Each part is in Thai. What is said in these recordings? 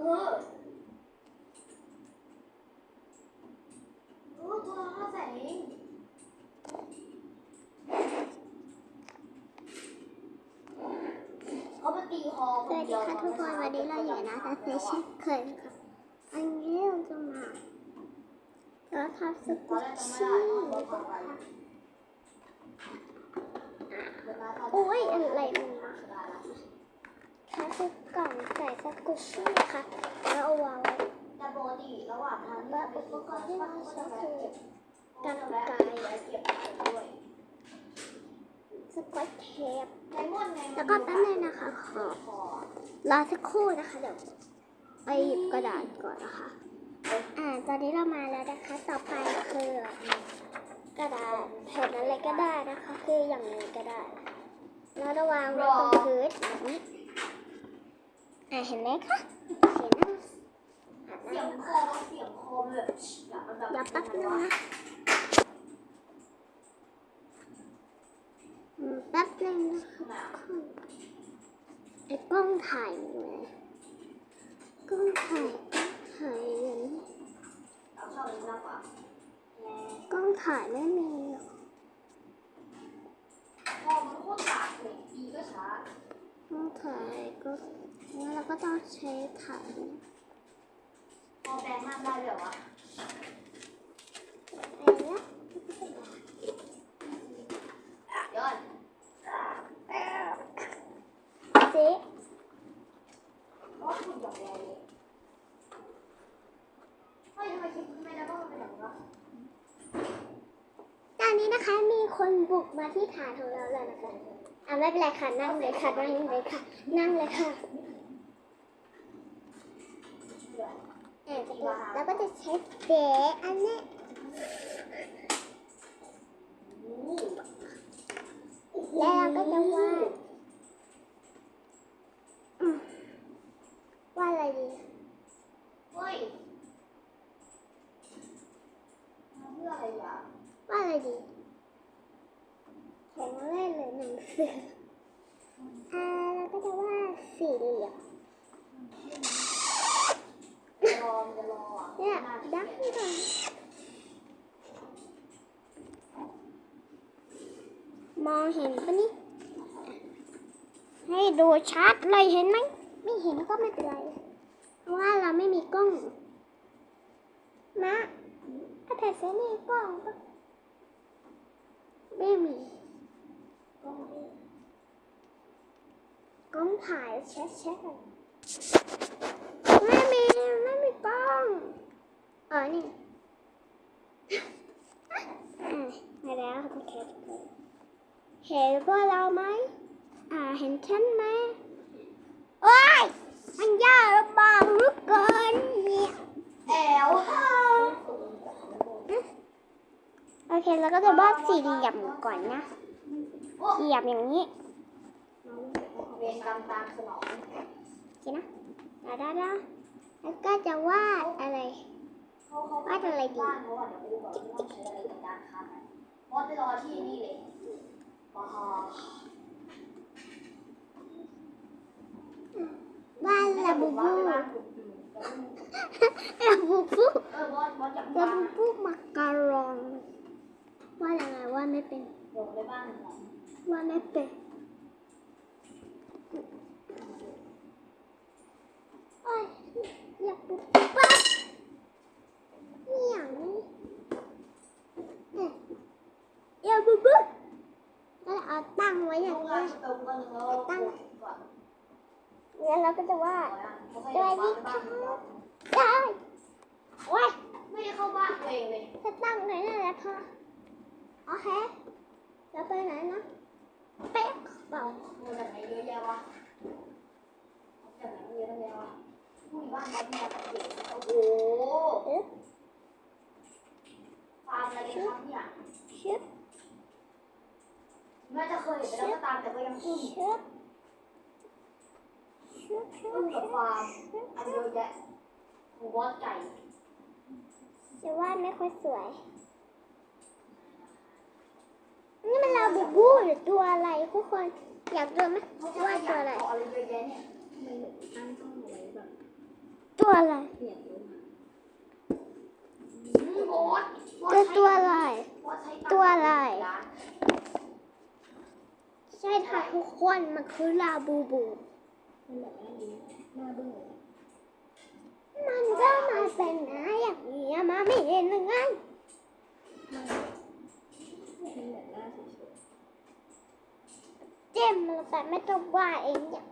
อเออตัวละห้าแสนเองเขาไปตีคอสวัสดีค่ะทุกคนวันนี้เราอยู่นะแต่เซสชั่นเคยนะครับอันนี้เราจะมาเราทำสตอกุนชแรกจำไม่ชี่ได้ตอนเราผ่านไปโอ้ยอะไรมันมา ค่ะคือกล่องใส่สกุชชี่ค่ะแล้วเอาวางไว้แต่ปกติระหว่างทางและอุปกรณ์ที่เราใช้คือกันไกลเก็บด้วยสกอตเทปแล้วก็แป๊บนึงนะคะขอคอรอสักครู่นะคะเดี๋ยวไปหยิบกระดาษก่อนนะคะ อ่าตอนนี้เรามาแล้วนะคะ ต่อไปคือกระดาษแผ่นอะไรก็ได้นะคะ คืออย่างนี้ก็ได้แล้วระวางไว้ตรงพื้นแบบนี้ อ่าเห็นไหมคะเขียนนะอะเสียงคอเสียงคอแบบแบบเดี๋ยวแป๊บนึงนะอืมแป๊บนึงนะคะทุกคนไอ้กล้องถ่ายอยู่ไหนกล้องถ่ายกล้องถ่ายอย่าชอบอันนี้มากกว่ากล้องถ่ายไม่มีหรอก คอมันโคตรกากเลยดีก็ช้าก ล้องถ่ายก็งั้นเราก็ต้องใช้ถ่ายเนี่ยคอแปลงร่างได้ด้วยเหรอวะไปแล้วยอดสิก็ถูกหยอกแรงเลยเฮ้ยทำไมคิดไม่ได้ว่ามันเป็นแบบนี้วะตอนนี้นะคะมีคนบุกมาที่ฐานของเราแล้วนะคะ อะไม่เป็นไรค่ะนั่งเลยค่ะนั่งเลยค่ะ นั่งเลยค่ะแล้วก็จะใช้เบอันนี้แล้วเราก็จะวาดอืมวาดอะไรดี เฮ้ยมาเพื่ออะไรอะ วาดอะไรดีของเล่นหรือหนังสืออ่าเราก็จะวาดสี่เหลี่ยม รอมันจะรออะ เนี่ยดักก่อนมอง เห็นปะนี่ ให้ดูชัดเลยเห็นไหม ไม่เห็นก็ไม่เป็นไร เพราะว่าเราไม่มีกล้อง นะถ้าถ่เซนี่กล้องก็ไม่มี กล้องกล้องถ่ายแชทแชทไม่มีไม่มีกล้องเออนี่ อะมาแล้วค่ะแคท เห็นพวกเราไหมอ่าเห็นฉันไหมโอ้ยมันยากลำบากเหลือเกินเนี่ยแอลโอเคแล้วก็จะวาดสี่เหลี่ยมก่อนนะเหลี่ยมอย่างนี้เวรกรรมตามสนองโอเคนะดาดาดาแล้วก็จะวาดอะไรวาดอะไรดีบ้านเขาเดี๋ยวไปดูก่อนว่าต้องใช้อะไรในการคัดมอสไปรอที่นี่เลย ว้าววาดลาบูบูเลาบูบูออบอสบอสจับลาบ้านบูบูมักการองวาดยังไงวาดไม่เป็นเดี๋ยวไปบ้านหน่อยวาดไม่เป็นโอ้ยอยากปุ๊บปั๊บนี่อย่างนี้เอ๊ะอยากปุ๊บปุ๊บก็เอาตั้งไว้อย่าง ต้อง นี้ การเติมกันหนึ่งแล้วตั้งก่อน งั้นเราก็จะว่าสวัสดีค่ะได้โอ้ยไม่เข้าบ้านตัวเองเลยจะตั้งไหนนั่นแหละค่ะโอเคเราไปไหนนะเป๊ะเปล่าเงินจากไหนเยอะแยะวะจากไหนเยอะแยะวะผู้บ้านบ้านเนี่ยโอ้โหฟาร์มอะไรกันครับเนี่ยชึบแม้จะเคยเห็นไปแล้วก็ตามแต่ก็ยังอึ้ง กกับฟาร์มอันเแยะหมูบอสไก่จะว่าไม่ค่อยสวย นี่มันลาบูบูหรือตัวอะไรทุกคน อยากดูไหมว่าตัวอะไร เอาอะไรตั้องไวตัวอะไรก็ตัวอะไรตัวอะไร ใช่ค่ะทุกคน มันคือลาบูบู มันก็มาเป็นหน้าอย่างนี้มาไม่เห็นยังงเป็นบบหนเจมส์แต่ไม่ต้องว่าเองเนี่ย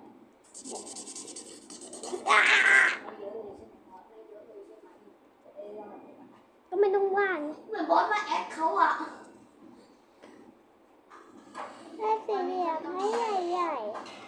ก็ไม่ต้องว่าเหมือนบอสมาแอดเขาอะได้สี่เหลี่ยมให้ใหญ่ๆ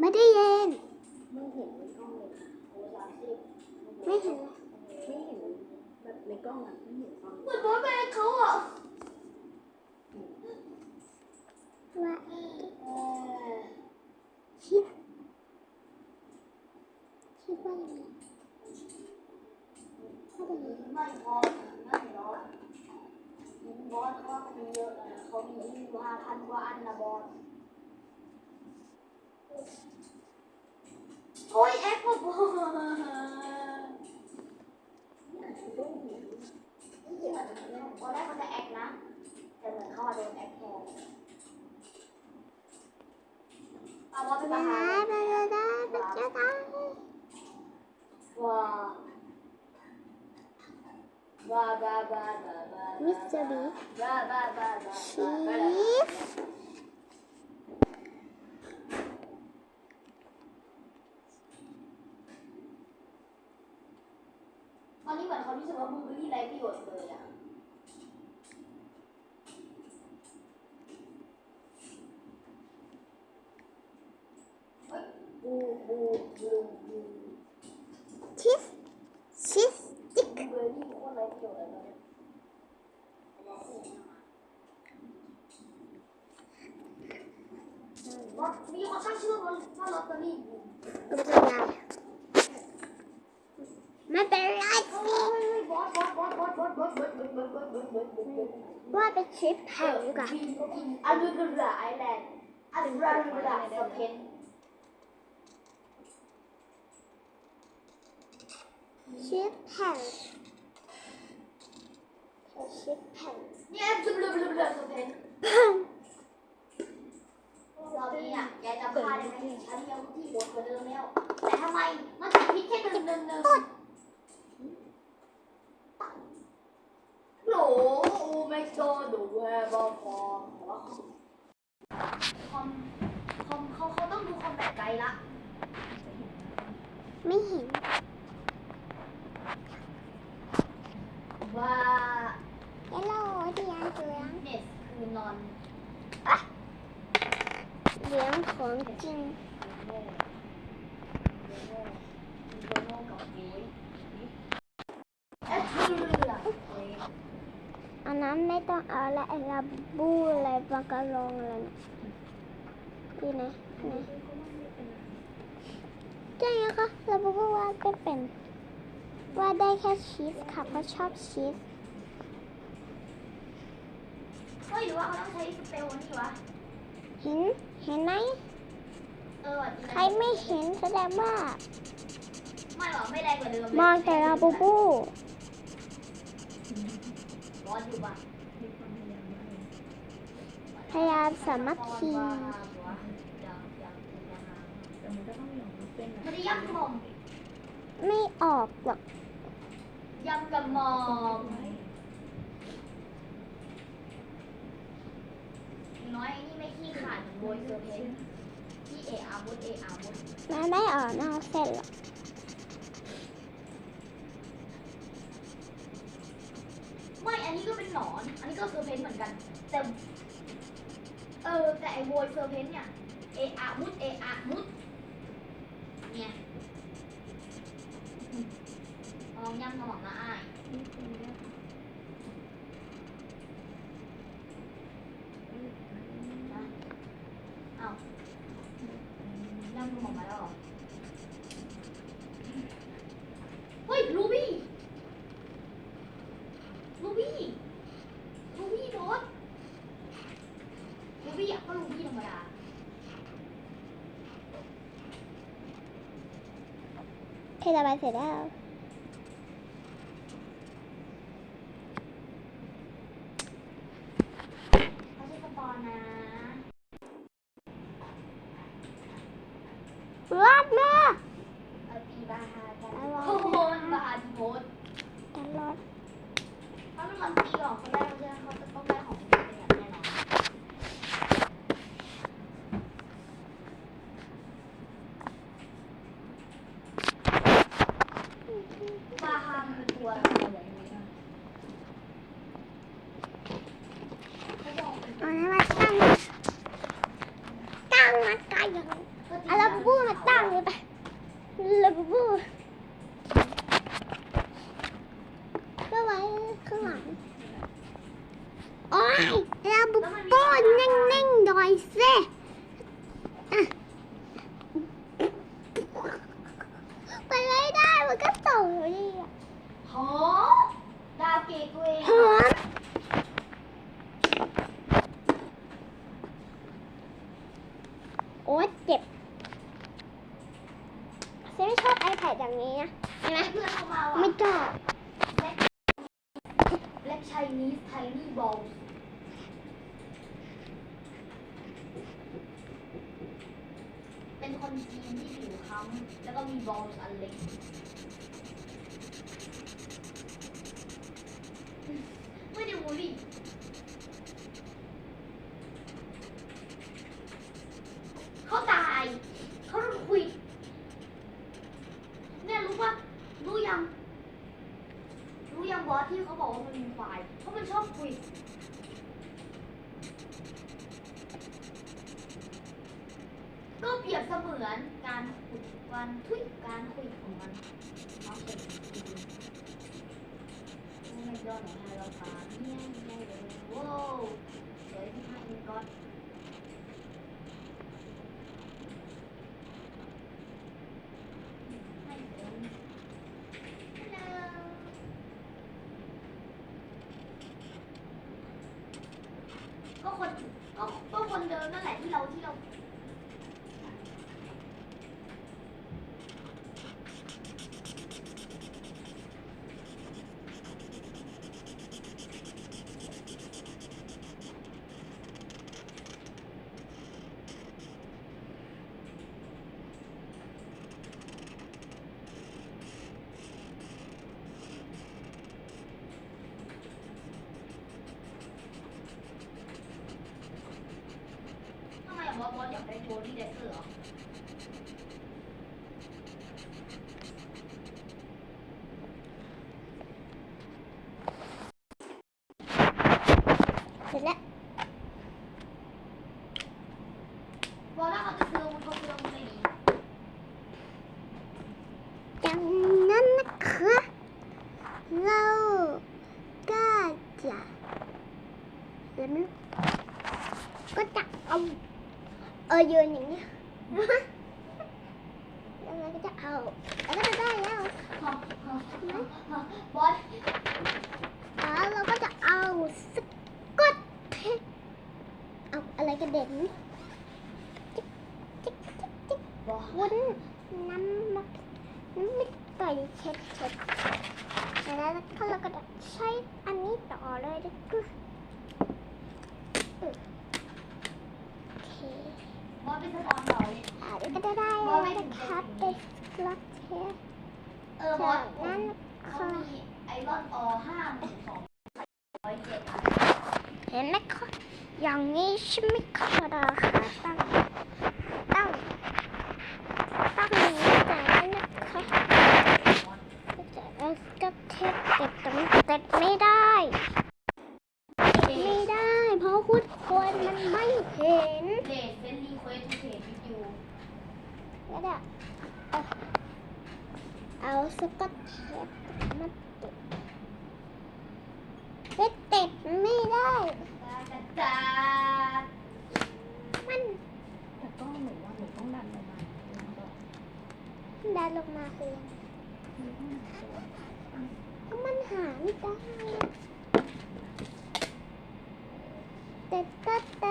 ได้ยินไม่เห็นในกล้องเลยไม่เห็น ไม่เห็นแบบในกล้องอะไม่เห็นตอนเหมือนบอสแม่เขาอะว่าคิดคิดว่าอยังไงว่ายังไงไม่พอไม่หรอกบอสเขามีเยอะนะเขามียี่สิบห้าพันกว่าอันนะบอส Thôi Apple Con đã có cái ăn đó Đừng là kho đừng ăn theo Ờ, bố bà hai Đó, đó, đó, đó, đó, đó Wow Mr. B. Sheep. My berry ice cream. What a chip how you got. I'm going to the island. I'm running with that fucking. Chip house. The shit pants. Yeah, blub blub blub blub blub. รอบนี้อะยายจำพลเดได้ไหมฉันเดียังที่บทกว่าเดิมแล้ว แต่ทำไมมันถึงพิดแค่หนึ่งหนึ่งหนึ่งโหลอูไม่โชว์ดูแวน์บอลพอคอมคอมเขาเขาต้องดูคอมแบบไกลละ ไม่เห็นว่า ฮัลโหลเดียนเสียงเน็ตคือนอนเสียงของจริงอันนั้นไม่ต้องเอาละไอ้ลาบูอะไรปากกาลงอะไรนะดีนะนะใช่ไหมคะลาบูก็วาดไม่เป็นวาดได้แค่ชีสค่ะเพราะชอบชีส เฮ้ ยหรือว่าเขาต้องใช้สเปลนี่วะ เห็น เห็นไหม เออใครไม่เห็นแสดงว่า ไม่หรอไม่แรงกว่าเดิมมองแต่ลาบูบูบอสอยู่ป่ะพยายามสามัคคีมันจะยำกระหม่อมไม่ออกหรอกยำกระหม่อมน้อยนี่ไม่ขี้ขาด โบยเซอร์เพนที่เออาวุธเออาวุธมันไม่ออกนอกเส้นหรอกไม่อันนี้ก็เป็นหนอน อันนี้ก็เซอร์เพนเหมือนกัน แต่ เออ แต่ไอโวยเซอร์เพนเนี่ย เออามุดเออามุด เนี่ยลองย่ำกระหม่อมนะอ้าย นั่งดูหมอมาแล้วเหรอ เฮ้ย ลูบี้ ลูบี้ ลูบี้บอสลูบี้อะก็ลูบี้ธรรมดา เทระบายเสร็จแล้ว เขาใช้สปอนนะ รอดแม่ เอาปีบาฮากัน อะไร โอ้โหบาฮาโพส ตลอด ถ้ามันมันตีออกคนแรกใช่ไหมเขาจะต้องได้ของเป็นอย่างแน่นอนบาฮามันคือตัวอะไรอย่างนี้นะเขาบอกเป็น เอาน้ำมาตั้งตั้งมาไกลอย่างนี้เอาลาบูบูมาตั้งเลยไปลาบูบูก็ไว้ข้างหลังโอ้ยลาบูบูนิ่งๆหน่อยสิอะไปไม่ได้มันก็ตกอยู่ดีอะ หอดาวเกตเวย์ หอมโอ๊ยเจ็บ เซไม่ชอบ iPad อย่างนี้นะเห็นไหมเพื่อนเข้ามาไม่ว่ะชอบ เล็กชัยนีสไทนี่บอลเป็นคนจีนที่ผิวค้ำแล้วก็มีบอลอันเล็ก ไม่ได้บูลลี่เขาตาย เขาโดนคุย เนี่ยรู้ปะรู้ยัง รู้ยังบอสที่เขาบอกว่ามันมีควาย เพราะมันชอบคุย ก็ เปรียบเสมือนการขุดการทุยการคุยของมันเอาเป็นจริงๆโอ้ไม่ยอดหรอฮาเราตาเนี่ยไม่ได้เลยว้วสวยที่ห้าอินก็อตให้เดิน Hello ก็คนก็ก็คนเดิมนั่นแหละที่เราที่เรา ทำไม อะบอสบอสอยากได้โชว์ที่เด็กเสือเหรอเสร็ เออยืนอย่างนี้แล้วเราก็จะเอาแล้วก็จะได้แล้วบอสแล้วเราก็จะเอาสกอตเอาอะไรกระเด็นจิ๊กจิ๊กจิ๊กจิ๊กบอสวุ้นน้ำมันน้ำมิดต่เช็ดเช็ดแล้วก็เราก็จะใช้อันนี้ต่อเลยดีกว่าโอเคบ อสเป็นสปอนเซอร์เลยอ่าเดี๋ยวก็จะได้แล้วนะครับเป็นสกอกเทสเออจากนั้นเขาค่ะมีไอรอนออห้าหมื่นสองร้อยเจ็ดเห็นไหมคะอย่างนี้ใช่ไหมคะราคาตั้ง หนูว่าหนูต้องดันลงมาดันลงมาคือก็มันหาไม่ได้เตะเตะ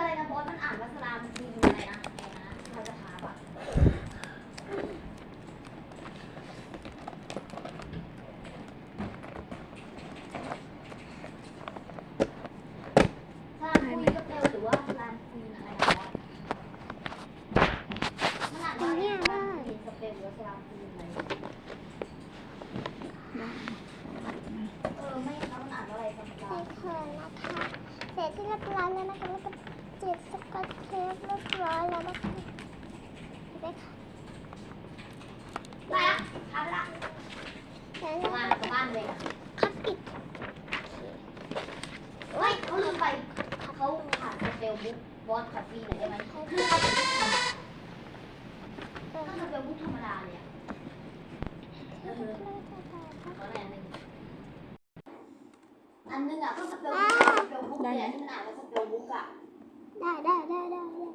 อะไรนะบอสมันอ่านว่าสลามมันคืออะไรนะอะไรนะเราจะถามอะสลามคุยกับเบลหรือว่าสลามคุยอะไรนะบอสมันอ่านว่าอะไรนะสลามคุยกับเบลหรือว่าสลามคุยอะไร ได้ เออไม่แล้วมันอ่านว่าอะไรสลา ใส่ ม เขินนะคะเสร็จที่เรียบร้อยแล้วนะคะแล้วก็จิบสกอตเทปเรียบร้อยแล้วนะคะไปค่ะ ไปละทำละ แล้ว กลับบ้านกลับบ้านเลยอะ คัดปิด เฮ้ยเขาลืมไปเขาผ่านสเปลบุ๊กบ อสกับฟีหน่อยได้ไหมคือเออต้องสเปลบุ๊กธรรมดาเลยอะเออตอนไหนหนึ่งอันหนึงอะก็สเปลบุ๊กสเปลบุ๊กเนี่ยที่มันอ่านว่าสเปลบุ๊กอะได้ได้ได้ได้ได้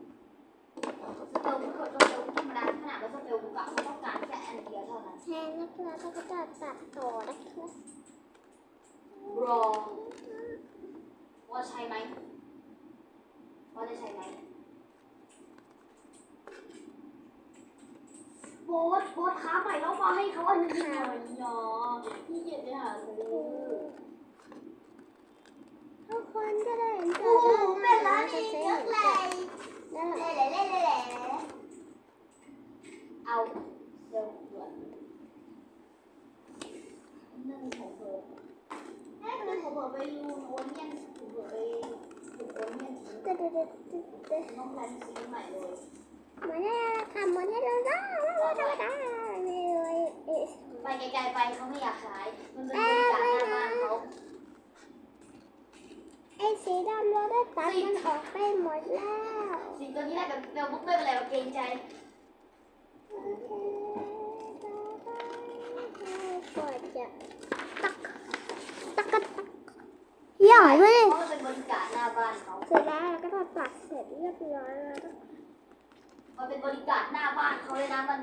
สเปลบุ๊กกับสเปลบุ๊กธรรมดาที่มันอ่านว่าสเปลบุ๊กอะเขาต้องการแค่อันเดียวเท่านั้นแทนนะคะแล้วก็จะตัดต่อนะคะรอว่าใช่ไหม ว่าจะใช่ไหมโบ๊ทโบ๊ทค้าใหม่แล้วมาให้เขาอันนึงหน่อยเนาะพี่เกียรไปหาซื้อทุกคนก็ได้เห็นโอ้โหเป็นร้านนี้เยอะเลยนั่นแหละเล่เล่เล่เล่เอาเดี๋ยวเผื่อนึ่งของเธอแม่เป็นของเธอไปรูนโอนเนียนของเธอไป น้องแพลนซื้อใหม่เลยมือนเนี่ยทำมือนเนี่ยเราได้าได้เราได้เลยเอ๊ะไปไกลๆไปเขาไม่อยากขาย มันเป็นบริการหน้าบ้านเขาไอ้สีดำเราได้ตัดมันออกไปหมดแล้วสิ่งตัวนี้ได้แบบเบลบุ๊กไม่เป็นไรเราเกรงใจกดจะตักตัก ตักใหญ่เว้ยเพราะมันเป็นบริการหน้าบ้านเขาเสร็จแล้วก็ทอดปักเสร็จเรียบร้อยแล้วมันเป็นบริการหน้าบ้านเขาเลยนะ มัน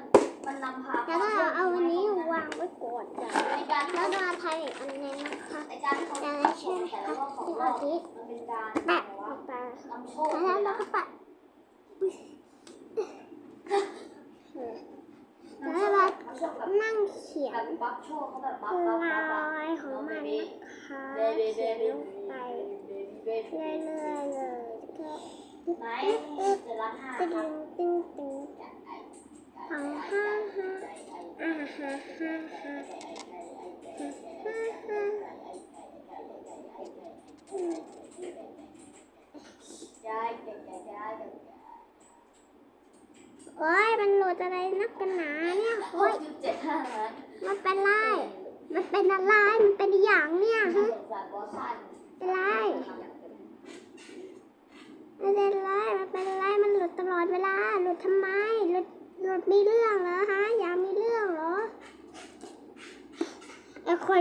มันนำพาแล้วก็เอาอันนี้วางไว้ก่อนจ้ะบริการที่แล้วเขาก็ทายอีกอันนึงนะคะในการที่เขาอย่างขเช่องนแต่ค่ะละของที่รอาอบทิตย์มันเป็นการแปะแบบว่าไปนำโชคแล้วเราก็แปะ แล้วเราโชคแบบนั่งเขียนคเขาแบบบัฟลบัฟบัฟอะายของมันนะคะเขียนลงไปเรื่อยๆเลยก็ไหนเจ็ดล้านห้าตึ้งตึ้งตึ้งสองห้าห้าอ่าฮ่าฮ่าฮ่าฮ่าฮ่าย้ายย้ายย้ายย้าย โอ้ยมันโหลดอะไรนักกันหนาเนี่ยโอ้โอ้ยยเจ็ดห้าล้านมันเป็นไร มันเป็นอะไร มันเป็นอย่างเนี่ยสฮะงสารบอสซันเป็นไรมันเป็นไร มันเป็นไร มันหลุดตลอดเวลา หลุดทำไม หลุด หลุดมีเรื่องเหรอฮะ อยากมีเรื่องเหรอไอคน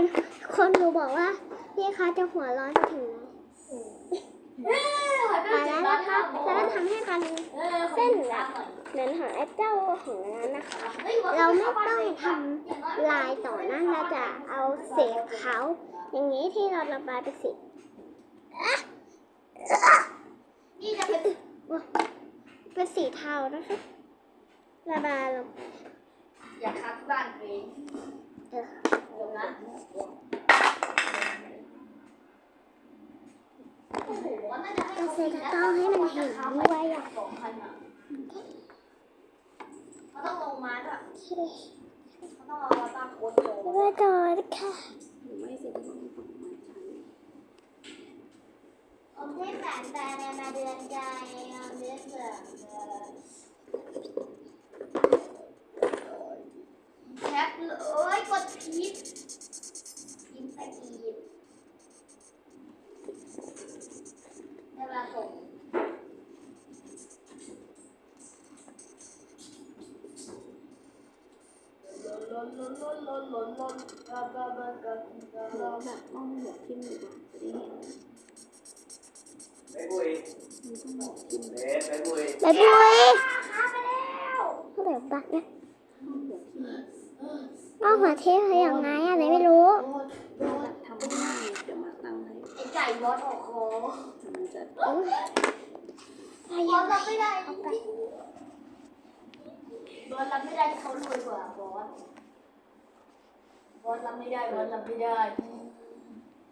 คนดูบอกว่า พี่คะจะหัวร้อนไปถึงไหน เอ้ยหายไปไปเจ็แล้ดวล้านะนคะห้าแล้วก็ทำให้กันเออเส้นหลังเหมือนของไอ้เจ้าของนั้นนะคะ เราไม่ต้องทำลายต่อนะเราจะเอาสีขาวอย่างนี้ที่เราระบายเป็นสีนี่จะเป็นเป็นสีเทานะคะระบายลงอยากคัดบ้านเองเออเดี๋ยวนะ เราเซก็ต้องให้มันเห็นด้วยอะต้องลงมาด้วต้องเอตามโค้ดนจว่าโจค่ะไม่เสร็ต้องส่งมาฉันผมได้แฝงแฟนมาเดือนใจเดือนเสือแคปเลยกดพีท เดี๋ยวปักนะต้ก็หัวเทพอย่างไงอะไรไม่รู้ทำง่ายเดี๋ยวมาตั้งให้ไอ้ไก่บอสออกคอมันจะเอ้อะไรบออะสรับไม่ได้บอสรับไม่ได้เขารวยกว่าบอสบอสรับไม่ได้บอสรับไม่ได้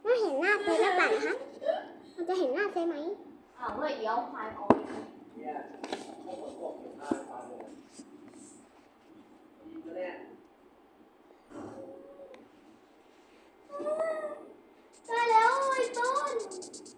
น่เห็นหน้าเซหรือเปล่านะคะมันจะเห็นหน้าเซไหมอ้าวเฮ้ยเดี๋ยวหายออก มก็บอกอยู่หน้าฟาร์มเลยยิงก็เนี่ย ได้แล้วไอ้ต้นมัน